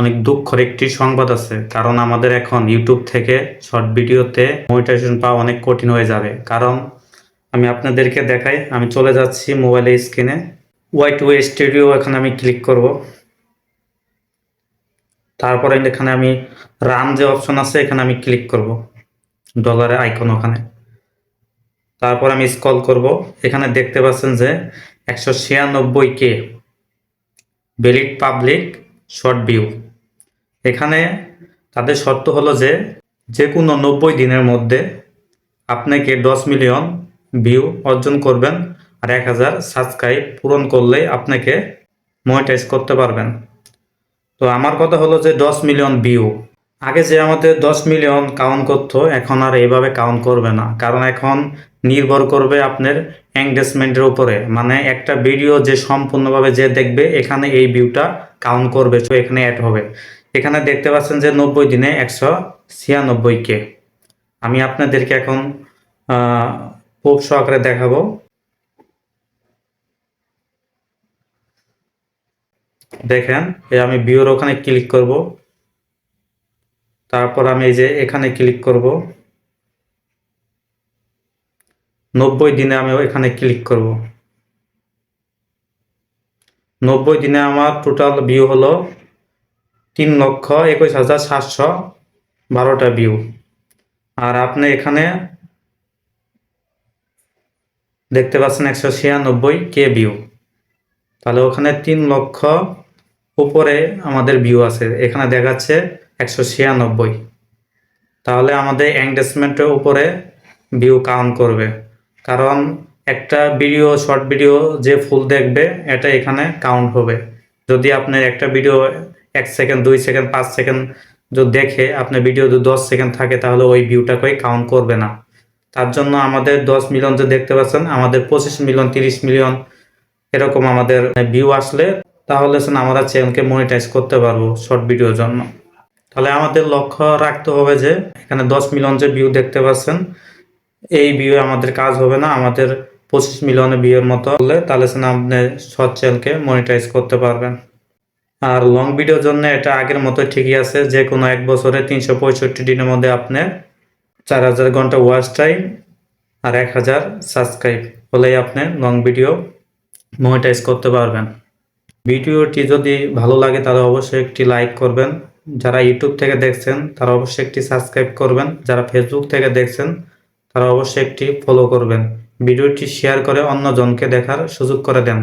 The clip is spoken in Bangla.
অনেক দুঃখর একটি সংবাদ আছে। কারণ আমাদের এখন ইউটিউব থেকে শর্ট ভিডিওতে মনিটাইজেশন পাওয়া অনেক কঠিন হয়ে যাবে। কারণ আমি আপনাদেরকে দেখাই, আমি চলে যাচ্ছি মোবাইলের স্ক্রিনে ওয়াই টু স্টুডিও এখানে আমি ক্লিক করব। তারপরে এখানে আমি রান যে অপশন আছে, এখানে আমি ক্লিক করব। ডলারের আইকন ওখানে। তারপর আমি স্কল করব। এখানে দেখতে পাচ্ছেন যে একশো ছিয়ানব্বই কে ভ্যালিড পাবলিক শর্ট ভিউ এখানে তাদের শর্ত হলো যে যে কোনো নব্বই দিনের মধ্যে আপনাকে দশ মিলিয়ন ভিউ অর্জন করবেন আর এক হাজার সাবস্ক্রাইব পূরণ করলে আপনাকে মনিটাইজ করতে পারবেন। তো আমার কথা হলো যে দশ মিলিয়ন ভিউ। আগে যে আমাদের দশ মিলিয়ন কাউন্ট করতো, এখন আর এইভাবে কাউন্ট করবে না। কারণ এখন নির্ভর করবে আপনার এঙ্গেজমেন্টের উপরে। মানে একটা ভিডিও যে সম্পূর্ণভাবে যে দেখবে, এখানে এই ভিউটা কাউন্ট করবে, তো এখানে অ্যাড হবে। এখানে দেখতে পাচ্ছেন যে নব্বই দিনে একশো ছিয়ানব্বই কে। আমি আপনাদেরকে এখন খুব সহকারে দেখাবো। দেখেন আমি ভিউর ওখানে ক্লিক করব। তারপর আমি এই যে এখানে ক্লিক করব। নব্বই দিনে আমি এখানে ক্লিক করব। নব্বই দিনে আমার টোটাল ভিউ হলো তিন লক্ষ একুশ হাজার সাতশো বারোটা ভিউ আর আপনি এখানে দেখতে পাচ্ছেন একশো ছিয়ানব্বই কে ভিউ তাহলে ওখানে তিন লক্ষ উপরে আমাদের ভিউ আছে। এখানে দেখাচ্ছে একশো ছিয়ানব্বই। তাহলে আমাদের এঙ্গেজমেন্টের উপরে ভিউ কাউন্ট করবে। কারণ একটা ভিডিও শর্ট ভিডিও যে ফুল দেখবে, এটা এখানে কাউন্ট হবে। যদি আপনার একটা ভিডিও এক সেকেন্ড দুই সেকেন্ড পাঁচ সেকেন্ড যদি দেখে আপনার ভিডিও যদি দশ সেকেন্ড থাকে, তাহলে ওই ভিউটাকেই কাউন্ট করবে না। তার জন্য আমাদের দশ মিলিয়ন যে দেখতে পাচ্ছেন, আমাদের পঁচিশ মিলিয়ন তিরিশ মিলিয়ন এরকম আমাদের ভিউ আসলে, তাহলে আমরা চ্যানেলকে মনিটাইজ করতে পারব শর্ট ভিডিওর জন্য। তাহলে আমাদের লক্ষ্য রাখতে হবে যে, এখানে দশ মিলিয়ন যে ভিউ দেখতে পাচ্ছেন, এই ভিউ আমাদের কাজ হবে না, আমাদের পঁচিশ মিলিয়ন ভিউর মতো হলে তাহলে আপনি শর্ট চ্যানেলকে মনিটাইজ করতে পারবেন। আর লং ভিডিওর জন্য এটা আগের মতো ঠিকই আছে, যে কোনো এক বছরে তিনশো পঁয়ষট্টি দিনের মধ্যে আপনি চার হাজার ঘণ্টা ওয়াচ টাইম আর এক হাজার সাবস্ক্রাইব হলেই আপনি লং ভিডিও মনিটাইজ করতে পারবেন। ভিডিওটি যদি ভালো লাগে তাহলে অবশ্যই একটি লাইক করবেন। যারা ইউটিউব থেকে দেখছেন, তারা অবশ্যই একটি সাবস্ক্রাইব করবেন। যারা ফেসবুক থেকে দেখছেন, তারা অবশ্যই একটি ফলো করবেন। ভিডিওটি শেয়ার করে অন্যজনকে দেখার সুযোগ করে দেন।